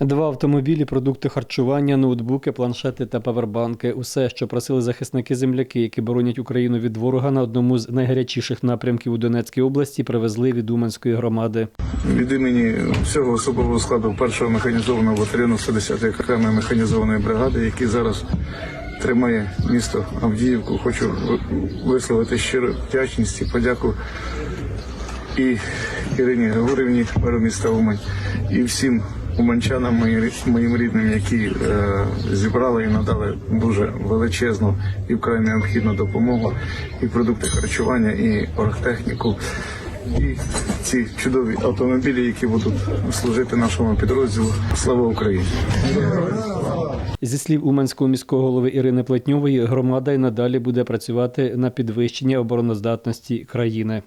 Два автомобілі, продукти харчування, ноутбуки, планшети та павербанки усе, що просили захисники земляки, які боронять Україну від ворога на одному з найгарячіших напрямків у Донецькій області, привезли від Уманської громади. Від імені всього особового складу першого механізованого батальйону 110-ї окремої механізованої бригади, який зараз тримає місто Авдіївку, хочу висловити щиру вдячність і подяку і Ірині Григорівні, меру міста Умань, і всім уманчанам, мої- моїм рідним, які е, зібрали і надали дуже величезну і вкрай необхідну допомогу, і продукти харчування, і оргтехніку. І ці чудові автомобілі, які будуть служити нашому підрозділу. Слава Україні! Зі слів Уманського міського голови Ірини Плетньової, громада й надалі буде працювати на підвищення обороноздатності країни.